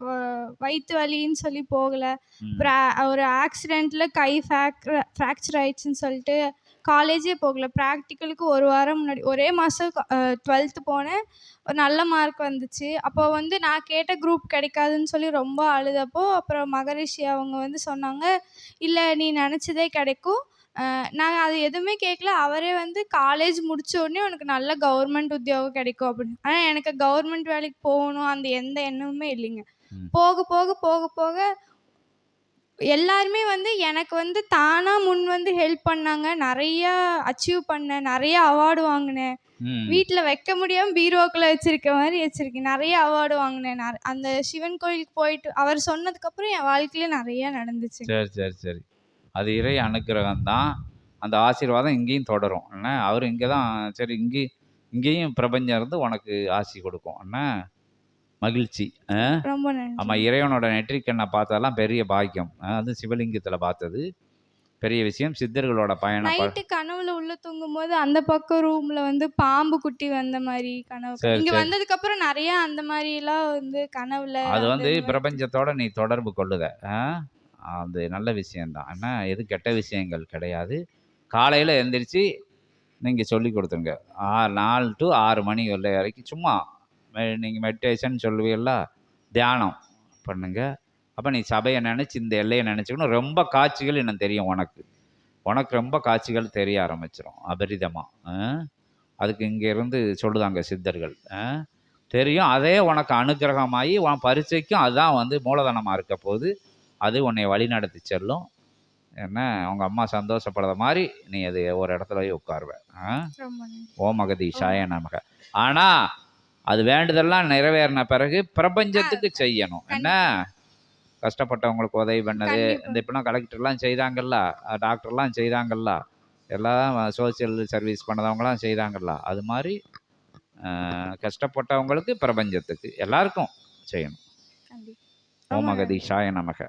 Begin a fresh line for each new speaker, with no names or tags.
வ- வயித்து வலின்னு சொல்லி போகல. ஒரு ஆக்சிடெண்ட்ல கை ஃப்ராக்சர் ஆயிடுச்சுன்னு சொல்லிட்டு காலேஜே போகல. ப்ராக்டிக்கலுக்கு ஒரு வாரம் முன்னாடி ஒரே மாதம் டுவெல்த்து போனேன். ஒரு நல்ல மார்க் வந்துச்சு. அப்போ வந்து நான் கேட்ட குரூப் கிடைக்காதுன்னு சொல்லி ரொம்ப அழுதப்போ அப்புறம் மகரிஷி அவங்க வந்து சொன்னாங்க இல்லை நீ நினச்சதே கிடைக்கும். நான் அது எதுவுமே கேட்கல அவரே வந்து காலேஜ் முடிச்ச உடனே உனக்கு நல்ல கவர்மெண்ட் உத்தியோகம் கிடைக்கும் அப்படின்னு. ஆனால் எனக்கு கவர்மெண்ட் வேலைக்கு போகணும் அந்த எந்த எண்ணமுமே இல்லைங்க. போக போக போக போக எல்லாருமே வந்து எனக்கு வந்து தானாக முன் வந்து ஹெல்ப் பண்ணாங்க. நிறையா அச்சீவ் பண்ணேன். நிறைய அவார்டு வாங்கினேன். வீட்டில் வைக்க முடியாமல் பீரோக்குள்ள வச்சிருக்க மாதிரி வச்சிருக்கேன். நிறைய அவார்டு வாங்கினேன். அந்த சிவன் கோயிலுக்கு போயிட்டு அவர் சொன்னதுக்கப்புறம் என் வாழ்க்கையில நிறைய நடந்துச்சு.
சரி சரி சரி. அது இறை அனுக்கிரகம் தான். அந்த ஆசீர்வாதம் இங்கேயும் தொடரும். என்ன அவர் இங்கே தான் சரி இங்கே இங்கேயும் பிரபஞ்சம் இருந்து உனக்கு ஆசி கொடுக்கும். என்ன மகிழ்ச்சி?
ரொம்ப நன்றி.
ஆமாம் இறைவனோட நெற்றிக்கண்ணை பார்த்ததெல்லாம் பெரிய பாக்கியம். அது சிவலிங்கத்தில் பார்த்தது. பெரிய விஷயம். சித்தர்களோட பயணம்
நைட்டு கனவுல உள்ள தூங்கும் போது அந்த பக்கம் ரூம்ல வந்து பாம்பு குட்டி வந்த மாதிரி கனவு. இங்க. வந்ததுக்கு அப்புறம் நிறைய அந்த மாதிரி எல்லாம் வந்து கனவுல
அது வந்து பிரபஞ்சத்தோட நீ தொடர்பு கொள்ளுத? அது நல்ல விஷயம்தான். என்ன எது கெட்ட விஷயங்கள் கிடையாது. காலையில் எந்திரிச்சு நீங்கள் சொல்லி கொடுத்துருங்க. ஆறு நாலு டு ஆறு மணி உள்ள வரைக்கும் சும்மா நீங்கள் மெடிடேஷன் சொல்லுவீல்ல தியானம் பண்ணுங்க. அப்போ நீ சபையை நினச்சி இந்த எல்லையை நினச்சிக்கணும். ரொம்ப காட்சிகள் இன்னும் தெரியும் உனக்கு? உனக்கு ரொம்ப காட்சிகள் தெரிய ஆரம்பிச்சிடும் அபரிதமாக அதுக்கு இங்கே இருந்து சொல்லுதாங்க சித்தர்கள். ஆ? தெரியும். அதே உனக்கு அனுக்கிரகமாகி உன் பரீட்சைக்கும் அதுதான் வந்து மூலதனமாக இருக்க போது அது உன்னை வழி நடத்தி செல்லும். என்ன? உங்கள் அம்மா சந்தோஷப்படுற மாதிரி நீ அது ஒரு இடத்துல போய் உட்காருவ.
நன்றி.
ஓம் அகதீஷாய நமக. ஆனால் அது வேண்டுதெல்லாம் நிறைவேறின பிறகு பிரபஞ்சத்துக்கு செய்யணும் என்ன கஷ்டப்பட்டவங்களுக்கு உதவி பண்ணது. இந்த இப்போலாம் கலெக்டர்லாம் செய்தாங்கல்ல டாக்டர்லாம் செய்தாங்கல்ல எல்லாம் சோசியல் சர்வீஸ் பண்ணதவங்களாம் செய்தாங்கல்ல அது மாதிரி கஷ்டப்பட்டவங்களுக்கு பிரபஞ்சத்துக்கு எல்லாருக்கும் செய்யணும்
கண்டிப்பா.
ஓம்
ரொம்ப நன்றி.
அகதீஷாய நமக.